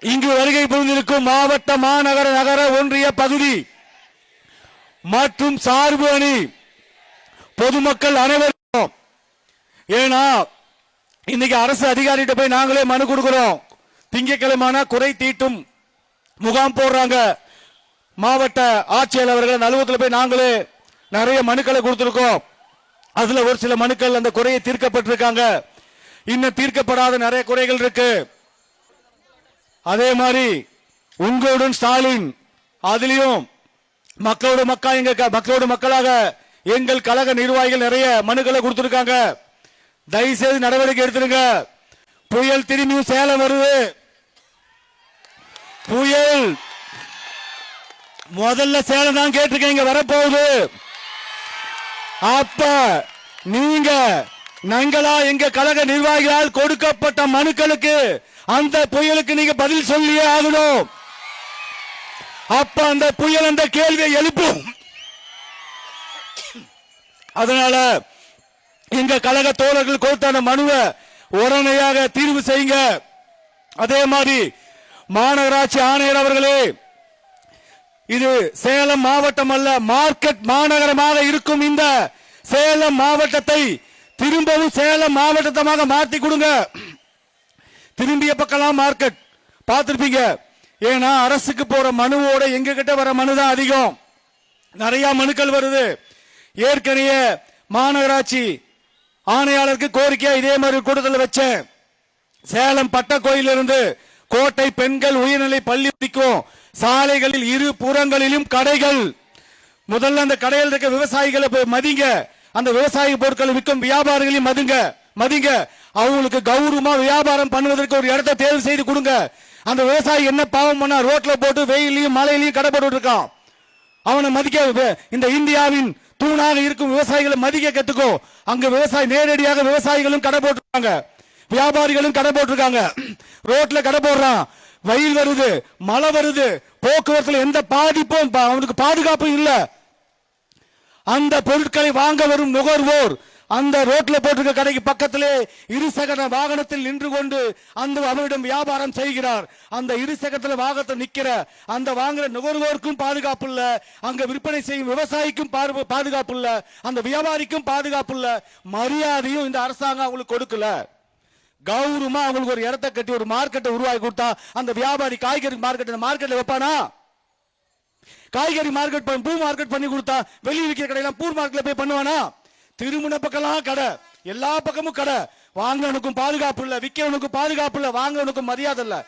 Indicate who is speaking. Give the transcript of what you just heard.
Speaker 1: இங்கு வருகை புரிந்திருக்கும் மாவட்ட மாநகர நகர ஒன்றிய பகுதி மற்றும் சார்பு அணி பொதுமக்கள் அனைவரும். ஏன்னா இன்னைக்கு அரசு அதிகாரிகிட்ட போய் நாங்களே மனு கொடுக்கிறோம். திங்கக்கிழமான குறை தீட்டும் முகாம் போடுறாங்க. மாவட்ட ஆட்சியர் அவர்கள் அலுவலகத்தில் போய் நாங்களே நிறைய மனுக்களை கொடுத்துருக்கோம். அதுல ஒரு சில மனுக்கள் அந்த குறையை தீர்க்கப்பட்டிருக்காங்க. இன்னும் தீர்க்கப்படாத நிறைய குறைகள் இருக்கு. அதே மாதிரி உங்களுடன் ஸ்டாலின் அதுலயும் மக்களோட மக்கா எங்க க- மக்களோட மக்களாக எங்கள் கழக நிர்வாகிகள் நிறைய மனுக்களை கொடுத்திருக்காங்க. தயவு செய்து நடவடிக்கை எடுத்துருங்க. புயல் திரும்பியும் சேலம் வருது. புயல் முதல்ல சேலம் தான் கேட்டிருக்கேன் இங்க வரப்போகுது. அப்ப நீங்க நாங்களா எங்க கழக நிர்வாகிகளால் கொடுக்கப்பட்ட மனுக்களுக்கு அந்த புயலுக்கு நீங்க பதில் சொல்லியே ஆகணும். அப்ப அந்த புயல் அந்த கேள்வியை எழுப்பும். அதனால எங்க கழக தோழர்கள் கொடுத்த அந்த மனுவை உடனடியாக தீர்வு செய்யுங்க. அதே மாதிரி மாநகராட்சி ஆணையர் அவர்களே இது சேலம் மாவட்டம் அல்ல மார்க்கெட் மாநகரமாக இருக்கும் இந்த சேலம் மாவட்டத்தை திரும்பவும் சேலம் மாவட்டத்தமாக மாற்றி கொடுங்க. திரும்பிய பக்கம்லாம் மார்க்கெட் பார்த்திருப்பீங்க. ஏன்னா அரசுக்கு போற மனுவோட எங்க கிட்ட வர மனு தான் அதிகம். நிறைய மனுக்கள் வருது. ஏற்கனவே மாநகராட்சி ஆணையாளருக்கு கோரிக்கையா இதே மாதிரி கூட்டத்தில் வச்சேன். சேலம் பட்ட கோயிலிருந்து கோட்டை பெண்கள் உயர்நிலை பள்ளி பிடிக்கும் சாலைகளில் இரு புறங்களிலும் கடைகள். முதல்ல அந்த கடையில் இருக்க விவசாயிகளை போய் மதிங்க. அந்த விவசாய பொருட்களை விற்கும் வியாபாரிகளையும் மதுங்க மதிங்க. அவங்களுக்கு கௌரவமா வியாபாரம் பண்ணுவதற்கு ஒரு இடத்தை தேர்வு செய்து கொடுங்க. அந்த விவசாயி என்ன பாவம் பண்ணா ரோட்ல போட்டு வெயிலையும் மழையிலையும் கடை இருக்கான். அவனை மதிக்க இந்த இந்தியாவின் தூணாக இருக்கும் விவசாயிகளை மதிக்க கத்துக்கோ. அங்க விவசாயி நேரடியாக விவசாயிகளும் கடை போட்டிருக்காங்க வியாபாரிகளும் கடை போட்டிருக்காங்க ரோட்ல கடை போடுறான் வெயில் வருது மழை வருது போக்குவரத்துல எந்த பாதிப்பும் பா- அவனுக்கு பாதுகாப்பும் இல்லை. அந்த பொருட்களை வாங்க வரும் நுகர்வோர் அந்த ரோட்ல போட்டிருக்க கடைக்கு பக்கத்திலே இருசக்கர வாகனத்தில் நின்று கொண்டு அந்த அவரிடம் வியாபாரம் செய்கிறார். அந்த இருசக்கரத்துல வாகனத்தை நிக்கிற அந்த வாங்குற நுகர்வோருக்கும் பாதுகாப்பு இல்ல. அங்க விற்பனை செய்யும் விவசாயிக்கும் பாதுகாப்பு இல்ல. அந்த வியாபாரிக்கும் பாதுகாப்பு இல்ல. மரியாதையும் இந்த அரசாங்கம் அவங்களுக்கு கொடுக்கல. கௌரவமா அவங்களுக்கு ஒரு இடத்தை கட்டி ஒரு மார்க்கெட்டை உருவாக்கி கொடுத்தா அந்த வியாபாரி காய்கறி மார்க்கெட் மார்க்கெட்ல வைப்பானா? காய்கறி மார்க்கெட் பண்ணி பூ மார்க்கெட் பண்ணி கொடுத்தா வெளியே விற்கிற கடையெல்லாம் பூர் மார்க்கெட்ல போய் பண்ணுவானா? திருமண பக்கம்லாம் கடை. எல்லா பக்கமும் கடை. வாங்கவனுக்கும் பாதுகாப்பு இல்ல விற்கிறவனுக்கும் பாதுகாப்பு இல்ல வாங்கவனுக்கும் மரியாதை இல்ல.